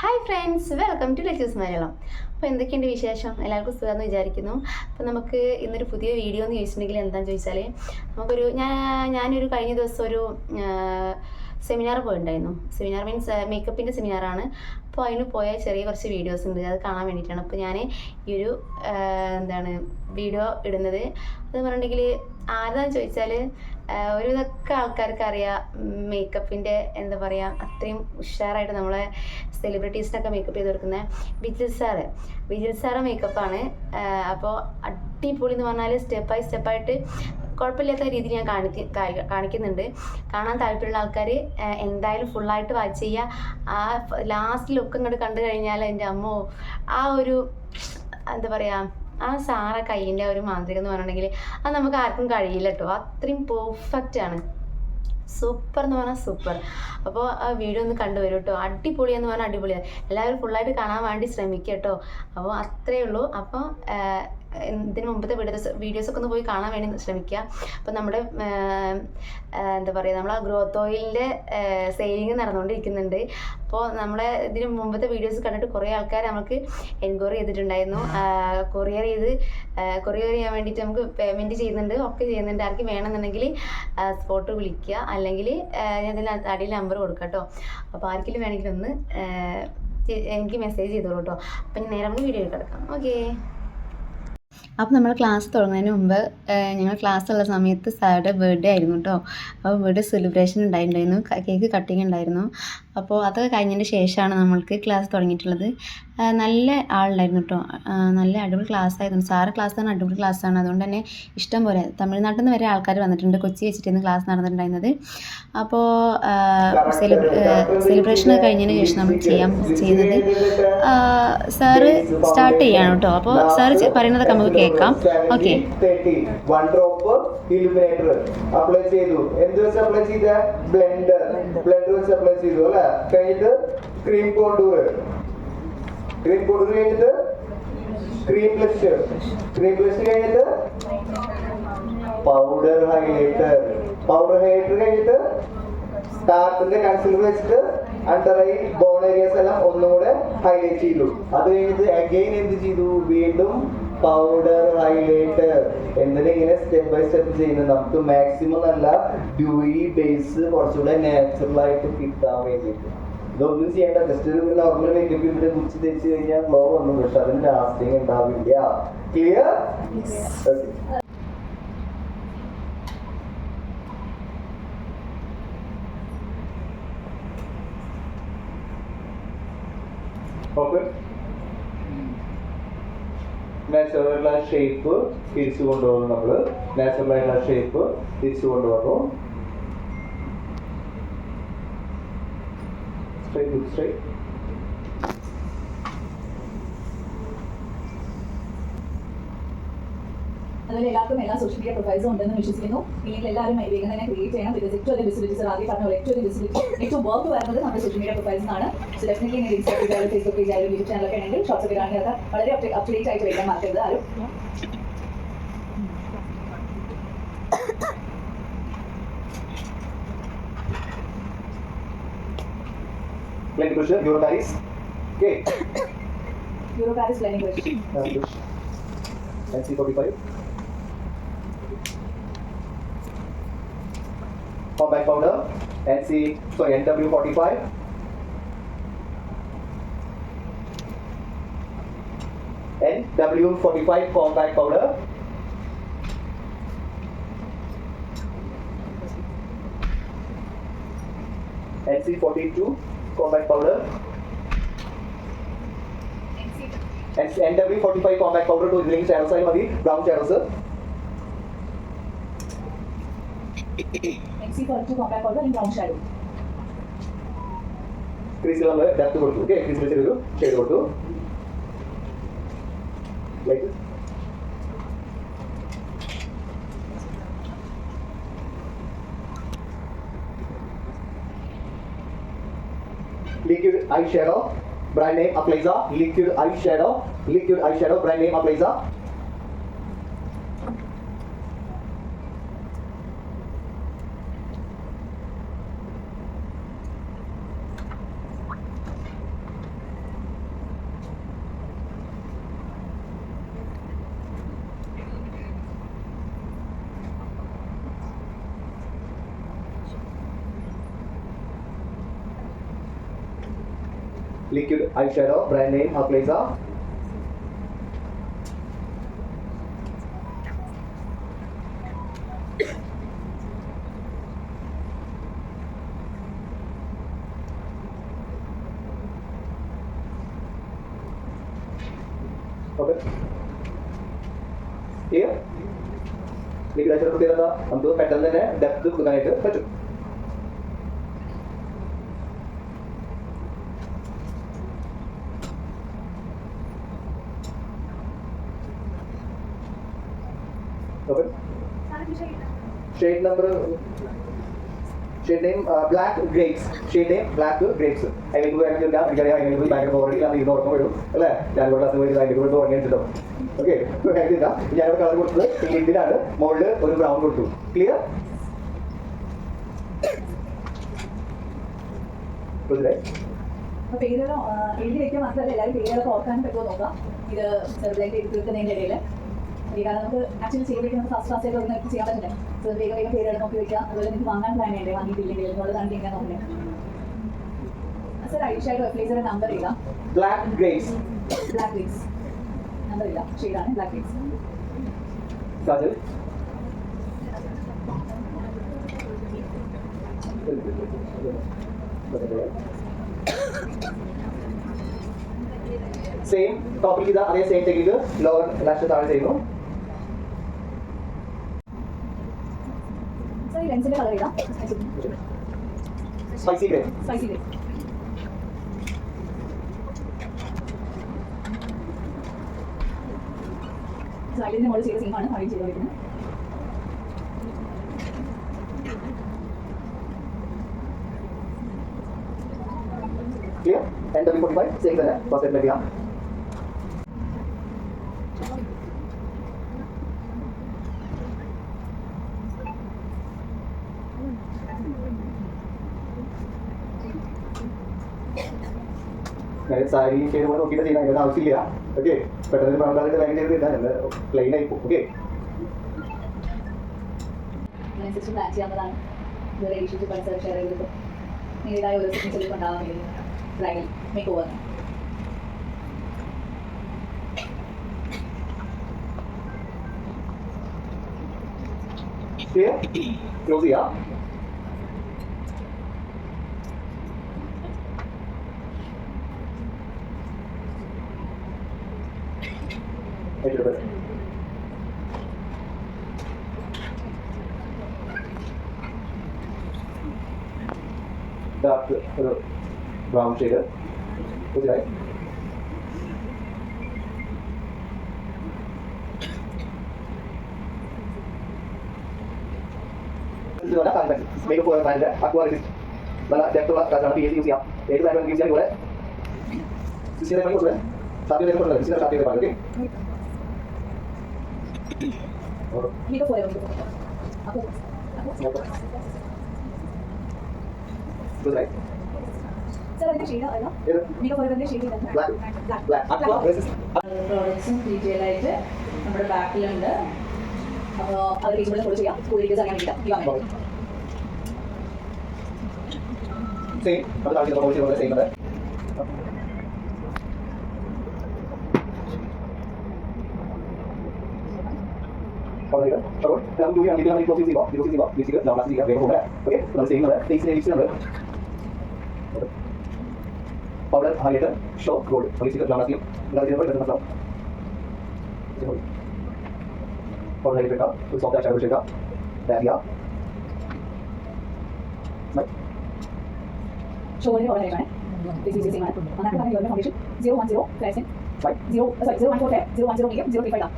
Hi friends welcome to Lachus Malayalam അപ്പോൾ എന്തൊക്കെയുണ്ട് വിശേഷം? എല്ലാവർക്കും സുഖമെന്ന് വിചാരിക്കുന്നു. അപ്പോൾ നമുക്ക് ഇന്നൊരു പുതിയ വീഡിയോ എന്ന് ചോദിച്ചിട്ടുണ്ടെങ്കിൽ എന്താണെന്ന് ചോദിച്ചാൽ നമുക്കൊരു ഞാൻ ഞാനൊരു കഴിഞ്ഞ ദിവസം ഒരു സെമിനാർ പോയിട്ടുണ്ടായിരുന്നു. സെമിനാർ മീൻസ് മേക്കപ്പിന്റെ സെമിനാറാണ് അപ്പോൾ അതിന് പോയ ചെറിയ കുറച്ച് വീഡിയോസ് ഉണ്ട്. അത് കാണാൻ വേണ്ടിയിട്ടാണ്. അപ്പോൾ ഞാൻ ഈ ഒരു എന്താണ് വീഡിയോ ഇടുന്നത്. അത് പറഞ്ഞിട്ടുണ്ടെങ്കിൽ ആരാന്ന് ചോദിച്ചാൽ ഒരു ഇതൊക്കെ ആൾക്കാർക്ക് അറിയാം മേക്കപ്പിന്റെ എന്താ പറയുക അത്രയും ഉഷാറായിട്ട് നമ്മളെ സെലിബ്രിറ്റീസിനൊക്കെ മേക്കപ്പ് ചെയ്ത് കൊടുക്കുന്ന വിജിൽ സാറ് വിജിൽ സാറ് മേക്കപ്പാണ് അപ്പോൾ അടിപൊളി എന്ന് പറഞ്ഞാൽ സ്റ്റെപ്പ് ബൈ സ്റ്റെപ്പായിട്ട് കുഴപ്പമില്ലാത്ത രീതിയിൽ ഞാൻ കാണിക്ക കാണിക്കുന്നുണ്ട്. കാണാൻ താല്പര്യമുള്ള ആൾക്കാർ എന്തായാലും ഫുള്ളായിട്ട് വാച്ച് ചെയ്യുക. ആ ലാസ്റ്റ് ലുക്ക് ഇങ്ങോട്ട് കണ്ടു കഴിഞ്ഞാൽ എന്റെ അമ്മോ ആ ഒരു എന്താ പറയുക ആ സാറ കൈയിന്റെ ഒരു മാന്ത്രികം എന്ന് പറഞ്ഞിട്ടുണ്ടെങ്കിൽ അത് നമുക്ക് ആർക്കും കഴിയില്ല കേട്ടോ. അത്രയും പെർഫെക്റ്റ് ആണ്. സൂപ്പർ എന്ന് പറഞ്ഞാൽ സൂപ്പർ അപ്പോൾ ആ വീഡിയോ ഒന്ന് കണ്ടുവരും കേട്ടോ. അടിപൊളി എന്ന് പറഞ്ഞാൽ അടിപൊളിയാണ് എല്ലാവരും ഫുള്ളായിട്ട് കാണാൻ വേണ്ടി ശ്രമിക്കുക കേട്ടോ. അപ്പോൾ അത്രയേ ഉള്ളൂ. അപ്പോൾ ഇതിന് മുമ്പത്തെ വീഡിയോസ് വീഡിയോസൊക്കെ ഒന്ന് പോയി കാണാൻ വേണ്ടി ശ്രമിക്കുക അപ്പം നമ്മുടെ ആ, ആ, എന്താ പറയുക നമ്മൾ ഗ്രോത്ത് ഓയിലിന്റെ സെയിലിംഗ് നടന്നുകൊണ്ടിരിക്കുന്നുണ്ട് അപ്പോൾ നമ്മളെ ഇതിന് മുമ്പത്തെ വീഡിയോസ് കണ്ടിട്ട് കുറേ ആൾക്കാർ നമുക്ക് എൻക്വയറി ചെയ്തിട്ടുണ്ടായിരുന്നു. കൊറിയർ ചെയ്ത് കൊറിയർ ചെയ്യാൻ വേണ്ടിയിട്ട് നമുക്ക് പേയ്മെന്റ് ചെയ്യുന്നുണ്ട്. ഒക്കെ ചെയ്യുന്നുണ്ട്. ആർക്ക് വേണമെന്നുണ്ടെങ്കിൽ സ്പോട്ട് വിളിക്കുക അല്ലെങ്കിൽ ഞാൻ ഇതിൽ അടിയിൽ നമ്പർ കൊടുക്കാം കേട്ടോ അപ്പോൾ ആർക്കെങ്കിലും വേണമെങ്കിൽ ഒന്ന് എനിക്ക് മെസ്സേജ് ചെയ്തോളൂ കേട്ടോ അപ്പം ഞാൻ നേരെ നമുക്ക് വീഡിയോ കിടക്കാം. ഓക്കേ. അപ്പോൾ നമ്മൾ ക്ലാസ് തുടങ്ങുന്നതിന് മുമ്പ് ഞങ്ങൾ ക്ലാസ് ഉള്ള സമയത്ത് സാറുടെ ബർത്ത്ഡേ ആയിരുന്നു കേട്ടോ അപ്പോൾ ബർത്ത്ഡേ സെലിബ്രേഷൻ ഉണ്ടായിട്ടുണ്ടായിരുന്നു. കേക്ക് കട്ടിങ് ഉണ്ടായിരുന്നു. അപ്പോൾ അതൊക്കെ കഴിഞ്ഞതിന് ശേഷമാണ് നമ്മൾക്ക് ക്ലാസ് തുടങ്ങിയിട്ടുള്ളത്. നല്ല ആളുണ്ടായിരുന്നു കേട്ടോ. നല്ല അടിപൊളി ക്ലാസ് ആയിരുന്നു. സാറ് ക്ലാസ് തന്നെ അടിപൊളി ക്ലാസ് ആണ്. അതുകൊണ്ട് തന്നെ ഇഷ്ടം പോലെ തമിഴ്നാട്ടിൽ നിന്ന് വരെ ആൾക്കാർ വന്നിട്ടുണ്ട്. കൊച്ചി വെച്ചിട്ടായിരുന്നു ക്ലാസ് നടന്നിട്ടുണ്ടായിരുന്നത്. അപ്പോൾ സെലിബ്രേഷൻ കഴിഞ്ഞതിന് ശേഷം നമ്മൾ ചെയ്യാൻ ചെയ്യുന്നത്. സാറ് സ്റ്റാർട്ട് ചെയ്യാണ് കേട്ടോ. അപ്പോൾ സാറ് പറയുന്നതൊക്കെ നമുക്ക് കേൾക്കാം. Okay one drop illuminator apply ചെയ്തു എന്ത് വെച്ച് അപ്ലൈ ചെയ്ത? ബ്ലെൻഡർ ബ്ലെൻഡർ വെച്ച് അപ്ലൈ ചെയ്തു അല്ലെ? കഴിഞ്ഞിട്ട് ക്രീം കോണ്ടൂർ ക്രീം കോണ്ടൂർ കഴിഞ്ഞിട്ട് ക്രീം ബ്ലഷ് ക്രീം കഴിഞ്ഞിട്ട് പൗഡർ ഹൈലൈറ്റർ പൗഡർ ഹൈലൈറ്റർ കഴിഞ്ഞിട്ട് സ്റ്റാർട്ടിന്റെ കൺസിലർ വെച്ചിട്ട് അണ്ടർ ഐ ബോൺ എല്ലാം ഒന്നുകൂടെ ഹൈലൈറ്റ് ചെയ്തു. അത് കഴിഞ്ഞിട്ട് അഗെയിൻ എന്ത് ചെയ്തു? വീണ്ടും പൗഡർ ഹൈലൈറ്റർ എന്തിനാ ഇങ്ങനെ സ്റ്റെപ്പ് ബൈ സ്റ്റെപ്പ് ചെയ്യുന്നത്. നമുക്ക് മാക്സിമം നല്ല ഡ്യൂയി ബേസ് കുറച്ചുകൂടെ നാച്ചുറൽ ആയിട്ട് കിട്ടാൻ വേണ്ടിയിട്ട്. ഇതൊന്നും ചെയ്യേണ്ട. ജസ്റ്റ് ഒരു നോർമൽ മേക്കപ്പ് ഇവിടെ കുറിച്ച് തേച്ച് കഴിഞ്ഞാൽ ഗ്ലോ വന്നു. പക്ഷെ അതിന് ലാസ്റ്റിംഗ് ഉണ്ടാവില്ല. ക്ലിയർ ഓക്കെ നാച്ചുറൽ ഷേപ്പ് തിരിച്ചു കൊണ്ടുവന്നു നമ്മൾ നാച്ചുറൽ ആയിട്ടുള്ള ഷേപ്പ് തിരിച്ചു കൊണ്ടുവന്നു. സ്ട്രൈറ്റ് സ്ട്രൈറ്റ് അതുപോലെ എല്ലാവർക്കും എല്ലാ സോഷ്യൽ മീഡിയ പ്രൊഫൈൽസും ഉണ്ടെന്ന് വിശ്വസിക്കുന്നു ഇല്ലെങ്കിൽ എല്ലാവരും വേഗം തന്നെ ക്രിയേറ്റ് ചെയ്യണം ബിക്കോസ് ഏറ്റവും അധികം വിസിബിലിറ്റി സാർ ആദ്യം പറഞ്ഞ പോലെ ഏറ്റവും അധികം വിസിബിലിറ്റി ഏറ്റവും വർക്ക് വരുന്നത് നമ്മുടെ സോഷ്യൽ മീഡിയ പ്രൊഫൈൽസ് ആണ് സോ ഡെഫിനറ്റ്ലി നിങ്ങൾ ഇൻസ്റ്റാഗ്രാം പേജ് ഫേസ്ബുക്ക് പേജ് ആയാലും യൂട്യൂബ് ചാനലൊക്കെ ആണെങ്കിൽ ഷോർട്സ് ഒക്കെ ആണെങ്കിൽ വളരെ അപ് ടു ഡേറ്റ് ആയിട്ട് വരാൻ മറക്കരുത് ആരും Blend push, Euro Paris. Okay. Brush Now push. NC45. back powder, NC, so NW45. NW45 compact powder. NC42 compact powder. NW45 compact powder to link channel side, brown channel sir. Liquid eye shadow. brand name applies a liquid eye shadow, liquid eye shadow, brand name applies a liquid eyeshadow brand name Aplaza. ठीक है लेकिन ऐसा तो दे था हम दो pattern दे हैं depth तो बताने के ഡെപ്ത് കൊടുക്കാനായിട്ട് പറ്റും okay shade number shade name black grapes shade name black grapes അതിലേക്ക് വേണമെങ്കിൽ എനിക്കറിയാം അതിലേക്ക് ഭയങ്കര ഓർഡർ ഇത് ഓർമ്മ വരും അല്ലേ? ഞാൻ ഇവിടെ ക്ലാസ് പോയി അതിലേക്ക് കൊണ്ട് ഉറങ്ങിയിട്ടുണ്ടോ ഓക്കെ ഞാനിവിടെ കളർ കൊടുത്തത് ഇതിനാണ് മുകളിൽ ഒരു ബ്രൗൺ കൊടുത്തു. ക്ലിയർ പേരുകൾ എഴുതി വെക്കാൻ മാത്രമല്ല എല്ലാവരും പേരുകളൊക്കെ ഓർക്കാനും പറ്റുമോ നോക്കാം. ഇത് ചെറുതായിട്ട് എഴുതി തീർക്കുന്നതിന്റെ ഇടയിൽ കാരണം നമുക്ക് ആക്ച്വലി ചെയ്ത് ഫസ്റ്റ് ഒന്നും ചെയ്യാൻ പറ്റില്ല. സോ വേഗം വേഗം പേരുകൾ നോക്കി വെക്കുക. അതുപോലെ നിങ്ങൾക്ക് വാങ്ങാൻ പ്ലാൻ ചെയ്യണ്ടേ വാങ്ങിയിട്ടില്ലെങ്കിൽ എന്നുള്ളതാണ് ഇങ്ങനെ നോക്കുന്നത് സർ ഐഷായിട്ട് അപ്ലൈസറെ number black grace black number ഇല്ല ഷെയ്ഡാണ് ബ്ലാക്ക് സെയിം ടോപ്പിക് ഇതാ അതേ സെയിം ടെക്നിക്ക് ലോവർ ലാസ്റ്റ് താഴെ ചെയ്യുന്നു സർ ഈ ലെൻസിന്റെ കളർ ഇടാം. സ്പൈസി ഗ്രേ സ്പൈസി ഗ്രേ സൈഡിന്റെ മുകളിൽ ചെയ്ത സീമാണ് clear N W same five same തന്നെ ഫസ്റ്റ് സെറ്റിലേക്ക് ചെയ്യാം സാരി ചെയ്ത് പോലെ നോക്കിയിട്ട് ചെയ്യാൻ അതിന്റെ ആവശ്യമില്ല. ഓക്കെ പെട്ടെന്ന് കളറിൽ ലൈൻ ചെയ്ത് ഇട്ടാൽ പ്ലെയിൻ ആയി പോകും ഓക്കെ അതിനനുസരിച്ച് പ്ലാൻ ചെയ്യാവുന്നതാണ്. ഇതുവരെ ഇഷ്യൂസ് പഠിച്ച ഷെയർ ചെയ്തിട്ട് നേരിടായ ഒരു സിഗ്നേച്ചറിൽ ഉണ്ടാവാൻ വേണ്ടി ബ്രൈഡൽ മേക്ക് ഓവർ ക്ലോസ് ചെയ്യാം. ഏറ്റെടുത്ത് ഡാർക്ക് ഒരു ബ്രൗൺ ഷെയ്ഡ് മനസ്സിലായി ഇതുപോലെ കാണിക്കാൻ മേക്കപ്പ് പോയ ബ്രാൻഡ് അക്വാ റെസിസ്റ്റ് നല്ല ഡെപ്തുള്ള കാറ്റാണ് പി എസ് യൂസ് ചെയ്യാം ഏത് ബ്രാൻഡ് യൂസ് ചെയ്യാൻ കൂടെ സിസിയുടെ പണി കൊടുത്തത് ഷാർപ്പ് ചെയ്ത് കൊടുത്തത് സിസിയുടെ ഷാർപ്പ് ചെയ്ത് പറഞ്ഞു ഓക്കെ മേക്ക് പോലെ അപ്പോൾ മനസ്സിലായി സർ അതിന്റെ ഷെയ്ഡ് അല്ല ഏത് മേക്ക് പോലെ shade black black aqua resist പ്രോഡക്ട്സും detail ആയിട്ട് നമ്മുടെ ബാക്കിലുണ്ട് അപ്പോൾ അത് ടീച്ചറുടെ ഫോളോ ചെയ്യാം ഡീറ്റെയിൽസ് അറിയാൻ വേണ്ടിയിട്ട് സെയിം അത് താഴെ നമ്മൾ ചെയ്യുന്നത് സെയിം ആണ് ഓക്കെ അപ്പോൾ നമുക്ക് ചെയ്യാം ഇത് നമ്മൾ ക്ലോസ് ചെയ്യുക ക്ലോസ് ചെയ്യുക ലിസ്റ്റ് നമ്മൾ ചെയ്യുക വേഗം പോകാം ഓക്കെ നമ്മൾ ചെയ്യുന്നത് ഫേസിനെ ലിസ്റ്റ് നമ്മൾ powder highlighter show gold list നമ്മൾ ചെയ്യും നമ്മൾ ചെയ്യുമ്പോൾ ഇത് നമ്മൾ പൗഡർ ഹൈലൈറ്റർ ഒരു സോഫ്റ്റ് ഷാഡോ ചെയ്യുക ഡാരിയ ഷോറിന് ഫോളോ ചെയ്യണേ ദിസ് ഈസ് സെയിം ആണ്. അതാണ് പറഞ്ഞ യോറിന്റെ foundation zero one zero pricing zero sorry zero one four zero one zero medium zero three five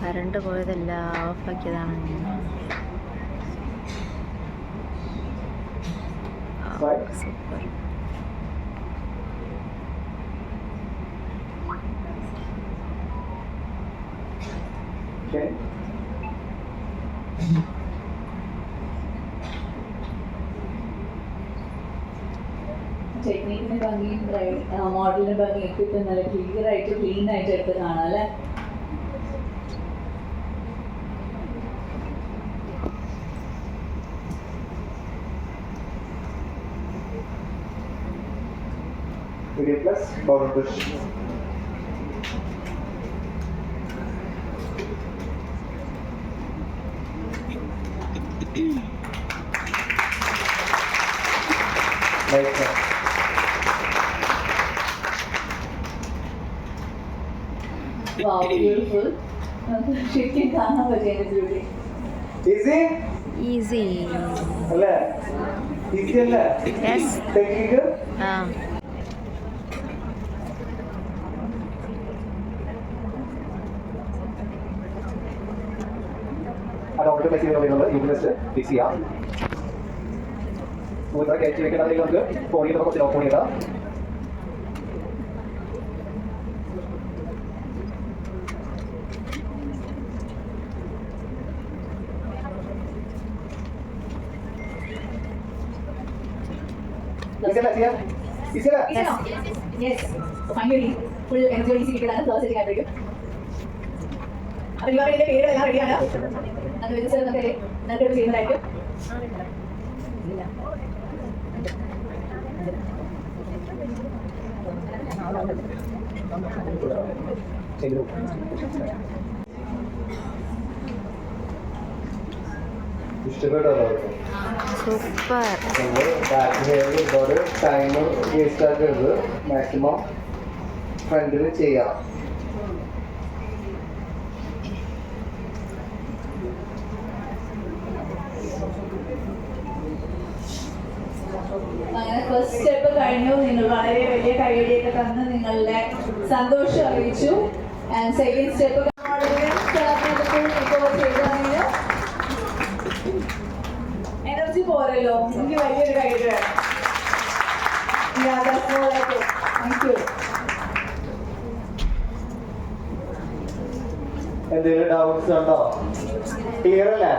current പോയതല്ല ഓഫാക്കിയതാണ്. സൂപ്പർ മോഡലിന് ഭംഗിയൊക്കെ നല്ല ക്ലിയർ ആയിട്ട് ക്ലീൻ ആയിട്ട് എടുത്ത് കാണാം അല്ലേ? Media plus powder Easy? Easy അല്ലേ? ഈസി അല്ലേ? ടെക്നിക്ക് ആ. പ്ലേസ് ചെയ്യുന്ന പറയുന്നത് യൂണിറ്റ് ടെസ്റ്റ് ഫിക്സ് കയറ്റി വെക്കണമെങ്കിൽ നമുക്ക് ഫോൺ കുറച്ച് ഓഫ് ചെയ്താൽ ഈസിയല്ല ചെയ്യാം ഈസിയല്ല yes finally full energy easy കിട്ടിയതാണ്. ക്ലോസ് ചെയ്യാൻ പറ്റും അപ്പോൾ ഇവരുടെ പേര് എല്ലാം റെഡിയാണ് അത് വെച്ച് നമുക്ക് നമുക്ക് ചെയ്യുന്നതായിരിക്കും. ചെയ്തു ഇഷ്ടപ്പെട്ടോ സൂപ്പർ. നമ്മൾ ബാക്ക് ഹെയർ ഒരുപാട് ടൈം വേസ്റ്റ് ആക്കരുത്. മാക്സിമം ഫ്രണ്ടിൽ ചെയ്യാം. അങ്ങനെ ഫസ്റ്റ് സ്റ്റെപ്പ് കഴിഞ്ഞു. നിങ്ങൾ വളരെ വലിയ കൈയടിയൊക്കെ തന്ന് നിങ്ങളുടെ സന്തോഷം അറിയിച്ചു. ആൻഡ് സെക്കൻഡ് സ്റ്റെപ്പ് എനർജി എനിക്ക് വലിയൊരു വേണം. താങ്ക് യു എന്തെങ്കിലും ഡൗട്ട്സ് ഉണ്ടോ? ക്ലിയർ അല്ലേ?